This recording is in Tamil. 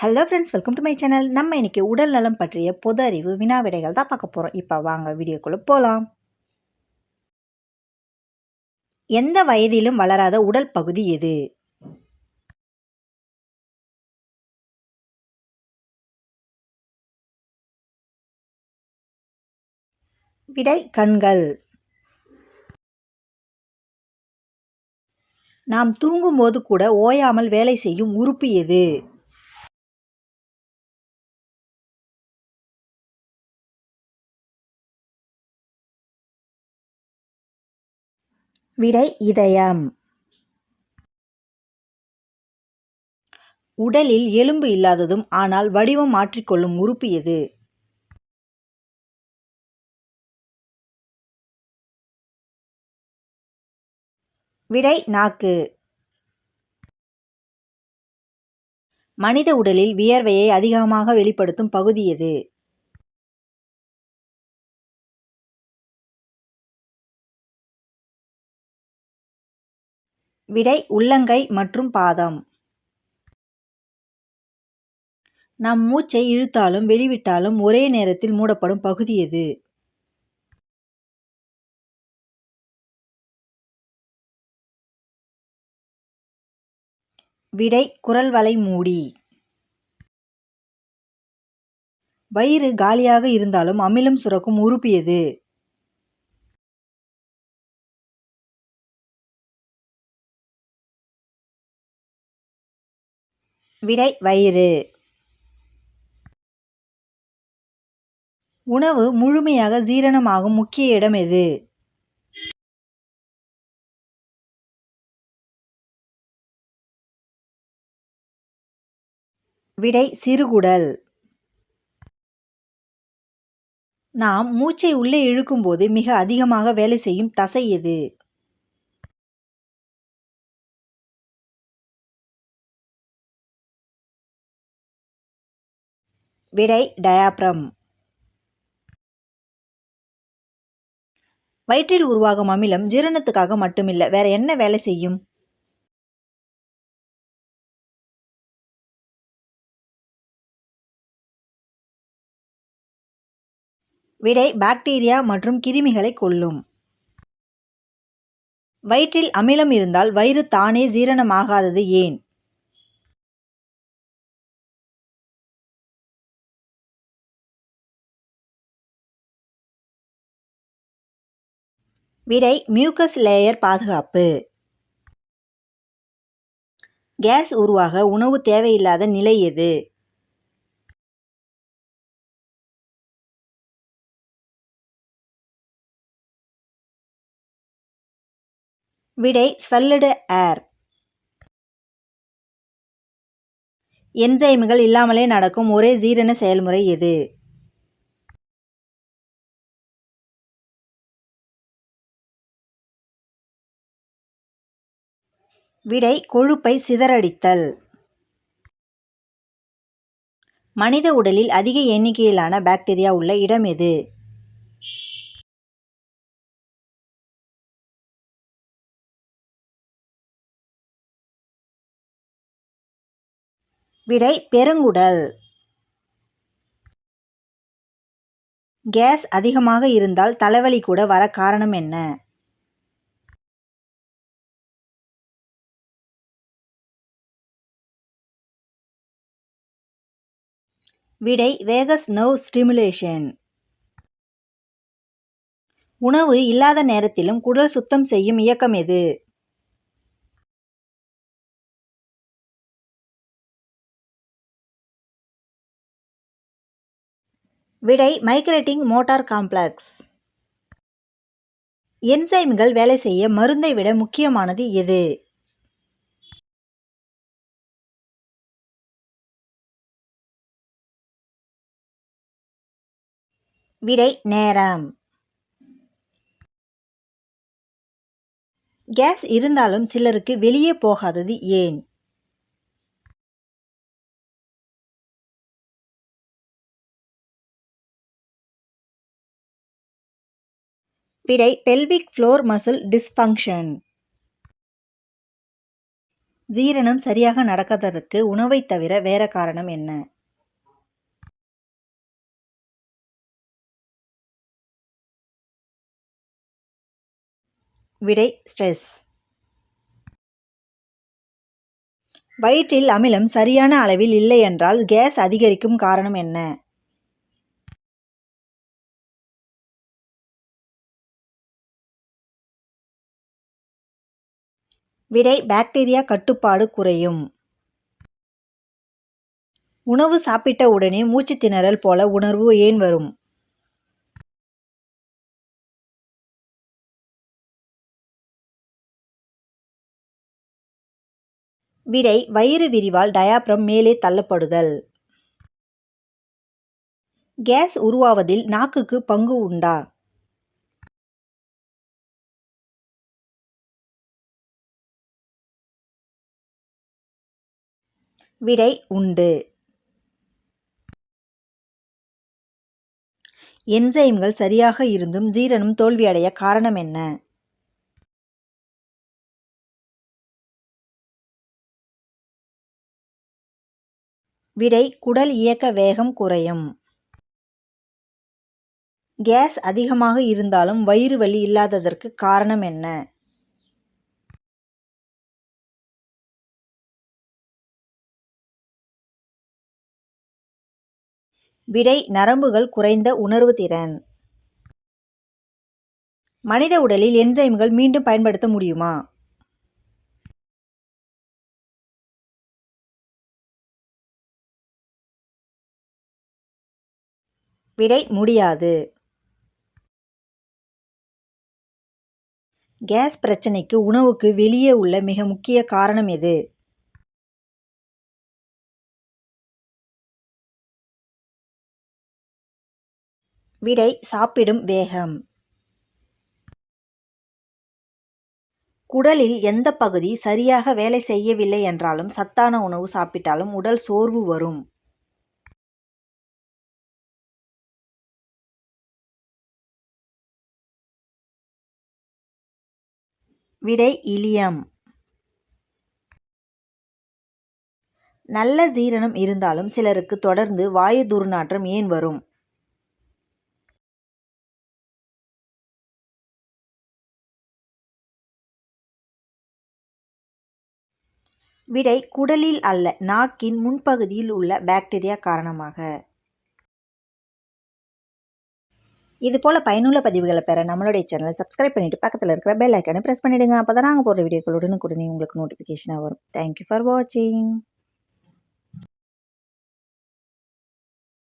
Hello friends welcome to my channel நம்ம இன்னைக்கு உடல் நலம் பற்றிய பொது அறிவு வினா விடைகள் தான் பார்க்க போகிறோம் இப்போ வாங்க வீடியோக்குள்ளே போகலாம் எந்த வயதிலும் வளராத உடல் பகுதி எது? விடை கண்கள். நாம் தூங்கும்போது கூட ஓயாமல் வேலை செய்யும் உறுப்பு எது? விடை இதயம். உடலில் எலும்பு இல்லாததும் ஆனால் வடிவம் மாற்றிக்கொள்ளும் உறுப்பு எது? விடை நாக்கு. மனித உடலில் வியர்வையை அதிகமாக வெளிப்படுத்தும் பகுதி எது? விடை உள்ளங்கை மற்றும் பாதம். நம் மூச்சை இழுத்தாலும் வெளிவிட்டாலும் ஒரே நேரத்தில் மூடப்படும் பகுதி எது? விடை குரல் வலை மூடி. வயிறு காலியாக இருந்தாலும் அமிலம் சுரக்கும் உறுப்பு எது? விடை வயிறு. உணவு முழுமையாக ஜீரணமாகும் முக்கிய இடம் எது? விடை சிறுகுடல். நாம் மூச்சை உள்ளே இழுக்கும்போது மிக அதிகமாக வேலை செய்யும் தசை எது? விடை டயாப்ரம். வயிற்றில் உருவாகும் அமிலம் ஜீரணத்துக்காக மட்டுமில்லை வேற என்ன வேலை செய்யும்? விடை பாக்டீரியா மற்றும் கிருமிகளை கொல்லும். வயிற்றில் அமிலம் இருந்தால் வயிறு தானே ஜீரணமாகாதது ஏன்? விடை மியூக்கஸ் லேயர் பாதுகாப்பு. கேஸ் உருவாக உணவு தேவையில்லாத நிலை எது? விடை ஸ்வெல்லடு ஏர் என்சைம்கள் இல்லாமலே நடக்கும் ஒரே ஜீரண செயல்முறை எது? விடை கொழுப்பை சிதறடித்தல். மனித உடலில் அதிக எண்ணிக்கையிலான பாக்டீரியா உள்ள இடம் எது? விடை பெருங்குடல். கேஸ் அதிகமாக இருந்தால் தலைவலி கூட வர காரணம் என்ன? விடை வேகஸ் நர்வ் ஸ்டிமுலேஷன். உணவு இல்லாத நேரத்திலும் குடல் சுத்தம் செய்யும் இயக்கம் எது? விடை மைக்ரேட்டிங் மோட்டார் காம்ப்ளெக்ஸ். என்சைம்கள் வேலை செய்ய மருந்தை விட முக்கியமானது எது? விடை நேரம். கேஸ் இருந்தாலும் சிலருக்கு வெளியே போகாதது ஏன்? விடை பெல்விக் ஃப்ளோர் மசில் டிஸ்ஃபங்க்ஷன் ஜீரணம் சரியாக நடக்காததற்கு உணவைத் தவிர வேற காரணம் என்ன? விடை ஸ்ட்ரெஸ். வயிற்றில் அமிலம் சரியான அளவில் இல்லை என்றால் கேஸ் அதிகரிக்கும் காரணம் என்ன? விடை பாக்டீரியா கட்டுப்பாடு குறையும். உணவு சாப்பிட்ட உடனே மூச்சு திணறல் போல உணர்வு ஏன் வரும்? விடை வயிறு விரிவால் டயாப்ரம் மேலே தள்ளப்படுதல். கேஸ் உருவாவதில் நாக்குக்கு பங்கு உண்டா? விடை உண்டு. என்சைம்கள் சரியாக இருந்தும் ஜீரணம் தோல்வியடைய காரணம் என்ன? விடை குடல் இயக்க வேகம் குறையும். கேஸ் அதிகமாக இருந்தாலும் வயிறு வலி இல்லாததற்கு காரணம் என்ன? விடை நரம்புகள் குறைந்த உணர்வு திறன். மனித உடலில் என்சைம்கள் மீண்டும் பயன்படுத்த முடியுமா? விடை முடியாது. கேஸ் பிரச்சனைக்கு உணவுக்கு வெளியே உள்ள மிக முக்கிய காரணம் எது? விடை சாப்பிடும் வேகம். குடலில் எந்த பகுதி சரியாக வேலை செய்யவில்லை என்றாலும் சத்தான உணவு சாப்பிட்டாலும் உடல் சோர்வு வரும். விடை இலியம். நல்ல ஜீரணம் இருந்தாலும் சிலருக்கு தொடர்ந்து வாயு துர்நாற்றம் ஏன் வரும்? விடை குடலில் அல்ல நாக்கின் முன்பகுதியில் உள்ள பாக்டீரியா காரணமாக. இது போல் பயனுள்ள பதிவுகளை பெற நம்மளுடைய சேனலை சப்ஸ்கிரைப் பண்ணிவிட்டு பக்கத்தில் இருக்கிற பெல் ஐக்கனை ப்ரெஸ் பண்ணிவிடுங்க அப்போ தான் நாங்கள் போடுற வீடியோக்களுடன் உடனே உங்களுக்கு நோட்டிஃபிகேஷனாக வரும். தேங்க்யூ ஃபார் வாட்சிங்